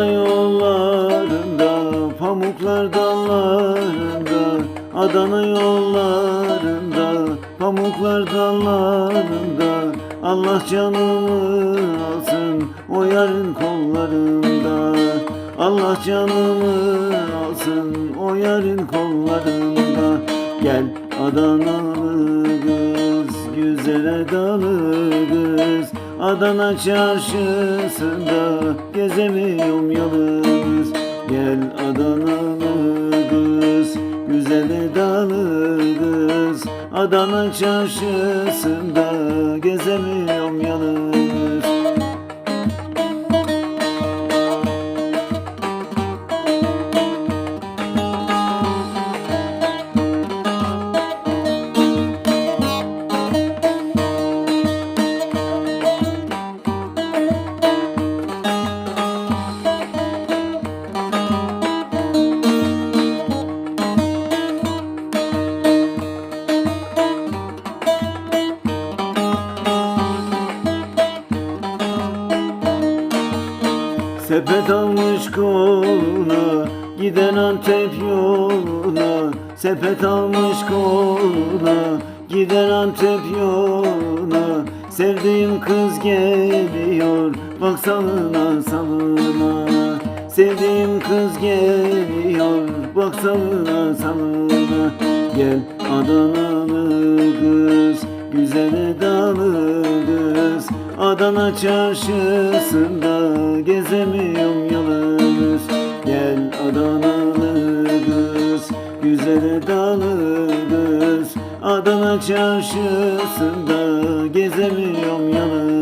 Adana yollarında Pamuklar dallarında Adana yollarında Pamuklar dallarında Allah canımı alsın o yarın kollarında. Allah canımı alsın o yarın kollarında. Gel Adanalı kız güzel Adanalı kız Adana çarşısında gezemiyorum yalnız. Gel Adanalı kız? Güzel Adanalı kız. Adana çarşısında gezemiyorum yalnız Sepet almış koluna Giden Antep yoluna. Sepet almış koluna Giden Antep yoluna. Sevdiğim kız geliyor Bak salına salına. Sevdiğim kız geliyor Bak salına salına. Gel Adanalı kız Güzel edalı kız Adana çarşısında gezemiyorum yalnız. Gel Adanalı kız Güzel edalı kız Adana çarşısında gezemiyorum yalnız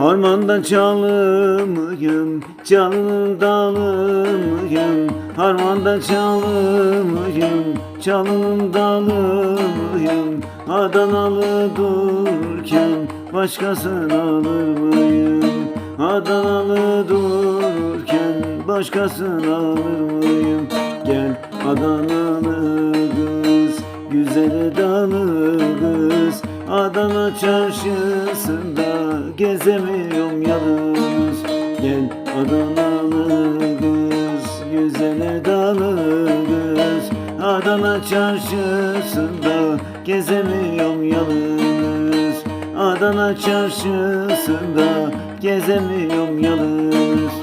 Harmanda çalımıyım, çalının dalımıyım Harmanda çalımıyım, çalının dalımıyım Adanalı dururken başkasını alır mıyım? Adanalı dururken başkasını alır mıyım? Gel Adanalı kız, güzel edalı kız Adana çarşısında gezemiyorum yalnız. Gel Adanalı kız, güzel edalı Adana çarşısında gezemiyorum yalnız. Adana çarşısında gezemiyorum yalnız